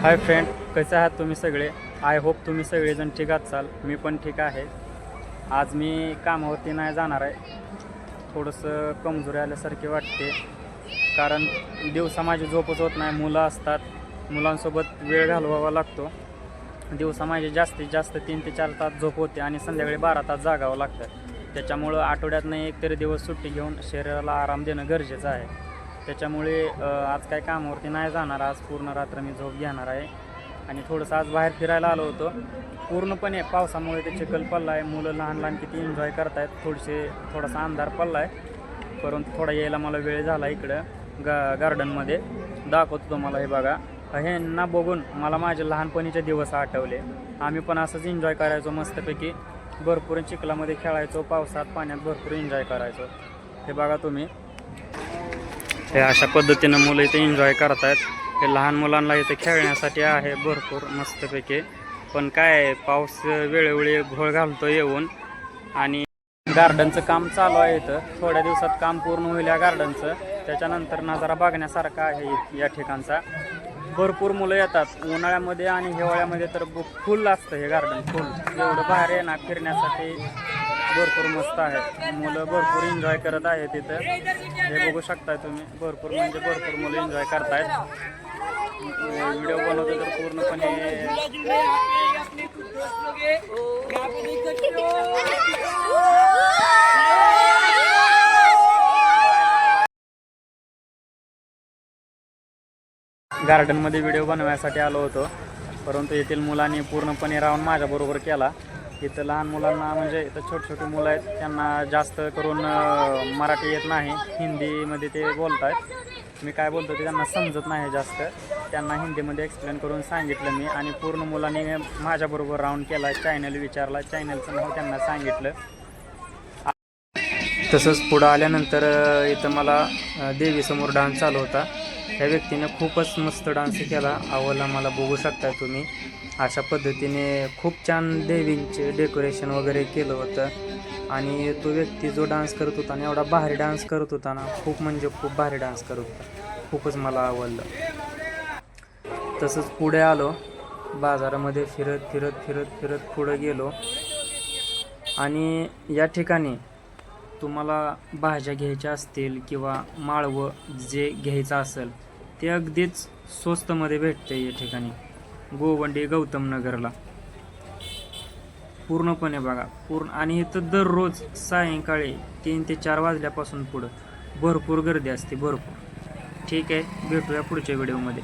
Hi friend कसे आहात तुम्ही सगळे? आय होप तुम्ही सगळेजण ठीक असाल मी पण ठीक आहे. आज मी कामावरती नाही जाणार आहे. थोडंसं कमजोरी आल्यासारखे वाटते. कारण दिवसा माझी झोपच होत नाही मुलं असतात. मुलांसोबत वेळ घालवावा लागतो. दिवसा माझी जास्तीत जास्त तीन ते चार तास झोप होते आणि संध्याकाळी बारा तास जागावं लागतं. त्याच्यामुळं आठवड्यातनं एक तरी दिवस सुट्टी घेऊन शरीराला आराम देणं गरजेचं आहे. त्याच्यामुळे आज काय कामावरती नाही जाणार. आज पूर्ण रात्र मी झोप घेणार आहे. आणि थोडंसं आज बाहेर फिरायला आलो होतो. पूर्णपणे पावसामुळे ते चिखल पडला आहे मुलं लहान लहान किती एन्जॉय करतायत. थोडेसे थोडासा अंधार पडला आहे परंतु थोडा यायला मला वेळ झाला इकडं गा गार्डनमध्ये दाखवतो तुम्हाला हे बघा. ह्यांना बघून मला माझे लहानपणीचे दिवस आठवले. आम्ही पण असंच एन्जॉय करायचो मस्तपैकी. भरपूर चिखलामध्ये खेळायचो. पावसात पाण्यात भरपूर एन्जॉय करायचो. हे बघा तुम्ही. हे अशा पद्धतीनं मुलं इथे एन्जॉय करतायत. हे लहान मुलांना इथे खेळण्यासाठी आहे भरपूर मस्तपैकी. पण काय आहे, पाऊस वेळोवेळी घोळ घालतो येऊन. आणि गार्डनचं काम चालू आहे इथं. थोड्या दिवसात काम पूर्ण होईल या गार्डनचं त्याच्यानंतर नजारा बघण्यासारखा आहे या ठिकाणचा. भरपूर मुलं येतात. उन्हाळ्यामध्ये आणि हिवाळ्यामध्ये तर फुल असतं हे गार्डन फुल एवढं बाहेर येणार फिरण्यासाठी. भरपूर मस्त आहे. मुलं भरपूर एन्जॉय करत आहेत तिथं हे बघू शकताय तुम्ही. भरपूर म्हणजे भरपूर मुलं एन्जॉय करतायत. व्हिडिओ बनवतो तर पूर्णपणे गार्डनमध्ये व्हिडिओ बनवायसाठी आलो होतो. परंतु येथील मुलांनी पूर्णपणे राहून माझ्याबरोबर केला. इथं लहान मुलांना म्हणजे इथं छोटे छोटे मुलं आहेत त्यांना जास्त करून मराठी येत नाही हिंदीमध्ये ते बोलत आहेत मी काय बोलतो ते त्यांना समजत नाही जास्त. त्यांना हिंदीमध्ये एक्सप्लेन करून सांगितलं मी आणि पूर्ण मुलांनी माझ्याबरोबर राऊंड केला चॅनल विचारला चॅनलचं नाव त्यांना सांगितलं. तसंच पुढं आल्यानंतर इथं मला देवीसमोर डान्स चालू होता. त्या व्यक्तीने खूपच मस्त डान्स केला. आवडला मला बघू शकता तुम्ही. अशा पद्धतीने खूप छान देवींचे डेकोरेशन वगैरे केलं होतं. आणि तो व्यक्ती जो डान्स करत होता ना एवढा भारी डान्स करत होता ना खूप म्हणजे खूप भारी डान्स करत होता. खूपच मला आवडलं. तसंच पुढे आलो. बाजारामध्ये फिरत फिरत फिरत फिरत पुढे गेलो. आणि या ठिकाणी तुम्हाला भाज्या घ्यायच्या असतील किंवा माळवं जे घ्यायचं असेल ते अगदीच स्वस्तमध्ये भेटते या ठिकाणी. गोवंडी गौतम नगरला. पूर्णपणे बघा पूर्ण आणि इथं दररोज सायंकाळी तीन ते चार वाजल्यापासून पुढं भरपूर गर्दी असते भरपूर. ठीक आहे भेटूया पुढच्या व्हिडिओमध्ये.